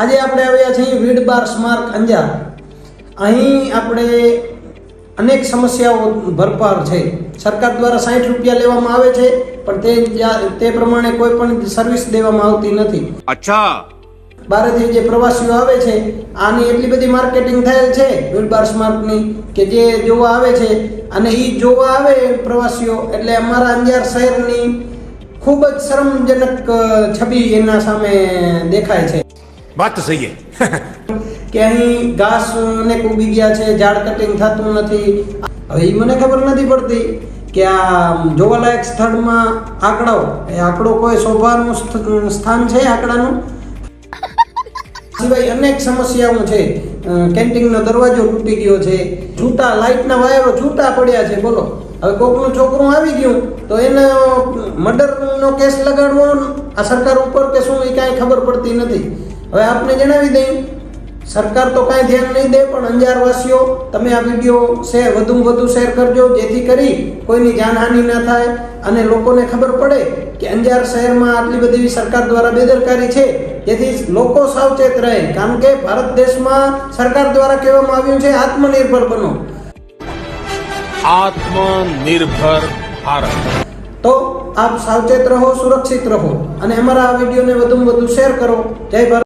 આજે આપણે આવ્યા છીએ વીડબાર સ્મારક અંજાર. અહીં આપણે અનેક સમસ્યાઓ ભરપાર છે. સરકાર દ્વારા સાઠ રૂપિયા લેવામાં આવે છે પણ તે તે પ્રમાણે કોઈ પણ સર્વિસ દેવામાં આવતી નથી. અચ્છા. બહારથી જે પ્રવાસીઓ આવે છે આની એટલી બધી માર્કેટિંગ થયેલ છે વીડબાર સ્મારકની કે જે જોવા આવે છે. અને એ જોવા આવે પ્રવાસીઓ એટલે અમારા અંજાર શહેરની ખૂબ જ શરમજનક છબી એના સામે દેખાય છે. વાત તો સહી કે અહીં ઘાસ ને કૂબી ગયા છે, ઝાડ કટિંગ થતું નથી. હવે એ મને ખબર નથી પડતી કે આ જોવાલાયક સ્થળમાં આંકડો, એ આંકડો કોઈ શોભાનું સ્થાન છે આંકડાનું? સિવાય અનેક સમસ્યાઓ છે. કેન્ટીનનો દરવાજો તૂટી ગયો છે. છૂટા લાઇટના વાયરો છૂટા પડ્યા છે. બોલો, હવે કોકનું છોકરું આવી ગયું, તો એને મર્ડરનો કેસ લગાડવો આ સરકાર ઉપર કે શું, એ કાંઈ ખબર પડતી નથી. હવે આપને જણાવી દઉં સરકાર તો કાંઈ ધ્યાન નહીં દે પણ અંજારવાસીઓ તમે આ વીડિયો છે વધુમાં વધુ શેર કરજો જેથી કરી કોઈની જાનહાનિ ના થાય અને લોકોને ખબર પડે કે અંજાર શહેરમાં આટલી બધી સરકાર દ્વારા બેદરકારી છે. જેથી લોકો સાવચેત રહે કારણ કે ભારત દેશમાં સરકાર દ્વારા કહેવામાં આવ્યું છે આત્મનિર્ભર બનો. આત્મનિર્ભર ભારત. તો આપ સાવચેત રહો સુરક્ષિત રહો અને અમારા આ વિડીયોને વધુમાં વધુ શેર કરો. જય ભારત.